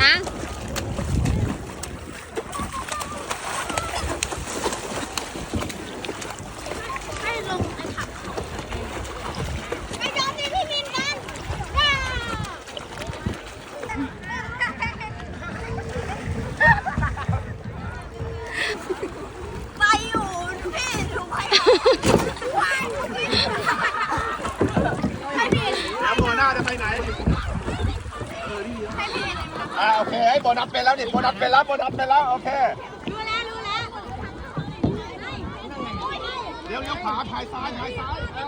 นาง ให้ลงไอ้ผักไปยอมที่พี่มินกันว้าวไปอยู่พี่ถูกไหมให้พี่ แล้วโบน่าจะไปไหนอ่าโอเคให้โบนัสเป็นแล้วนี่โบนัสเป็นแล้วโบนัสเป็นแล้วโอเครู้แล้วรู้แล้วเลี้ยวเลี้ยวขวาถ่ายซ้ายถ่ายซ้ายอ่า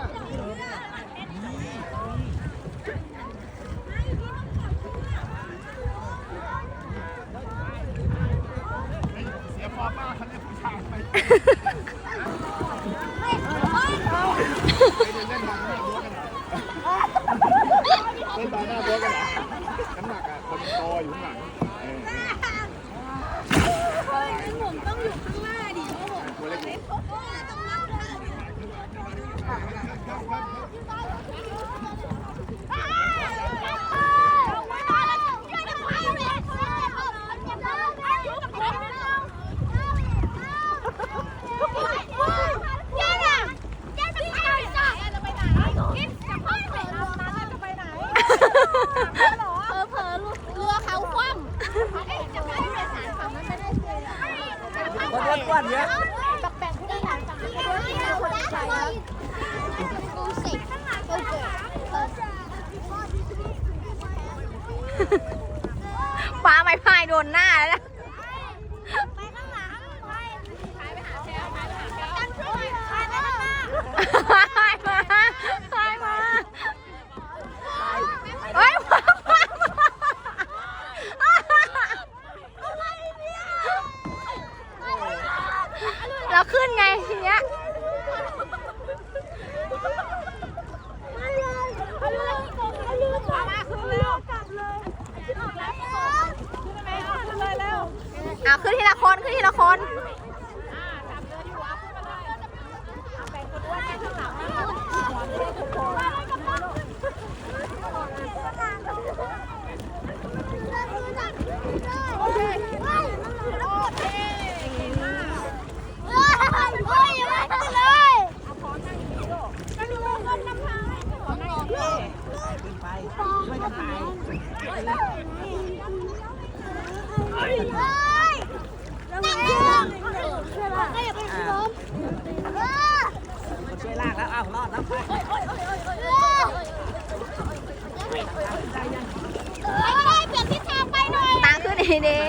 เสียฟอร์มมากคันนี้ผู้ชายไปเล่นบอลหน้าบัวกันเหรอเล่นบอลหน้าบัวกันเหรอน้ำหนักอะคนโตอยู่ข้างหลังเออ ผมต้องอยู่ข้างหน้าดิเพราะผม ตัวเล็กอยู่ ต้องรับได้เผลอๆเรือเขาคว่ำจะไปเรือสารฝั่งนั้นไม่ได้เลย วันวันวันเนี้ย กับแบ่งผู้โดยสารฝั่งนี้ด้วยที่เราคนใจกูสิกูเกิด ฟ้าไม้พายโดนหน้าแล้วนะไปข้างหลังไปไปหาแชร์ไปหาแชร์กันช่วยไปไปข้างหน้าพายมาพายมาเฮ้ยฟ้าฟ้าเราขึ้นไงทีเนี้ย อาขึ้นทีละคนขึ้นทีละคนช่วยกัน ถ่ายช่วยลากแล้วอ้าวรอดแล้วไปเปลี่ยนทิศทางไปหน่อยตังขึ้นดีดี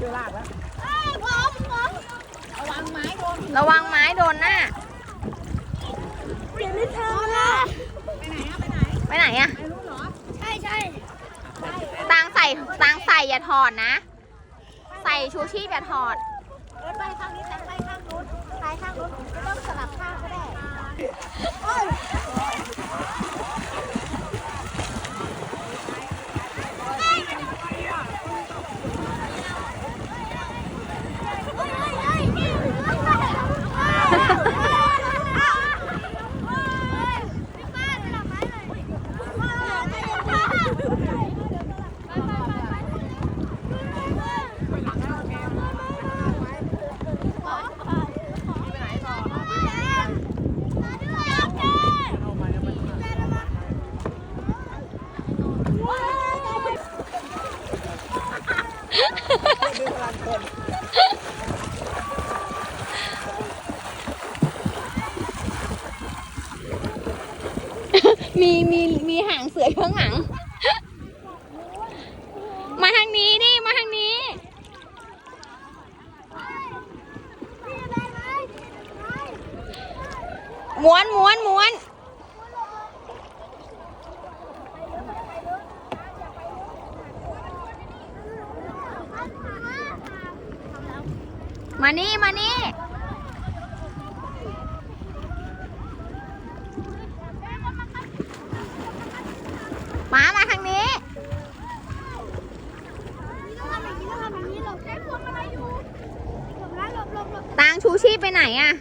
ช่วยลากแล้วพร้อมพร้อมระวังไม้โดนหน้า เปลี่ยนทิศทางละไปไหนอะใช่ใช่ตังใส่ตังใส่อย่าถอดนะ ใส่ชูชีพอย่าถอด ไปข้างนี้แทงไปข้างนู้นไปข้างนู้นไม่ต้องสลับข้างก็ได้ มีมีมีหางเสือข้างหลัง มาทางนี้ดิ มาทางนี้ ม้วนม้วนม้วน มานี่ มานี่ มามาทางนี้ต่างนี้ต้องทำอย่างนี้หลบใช้พวงมาลัยอยู่หลบแล้วหลบหลบหลบตังชูชีพไปไหนอะ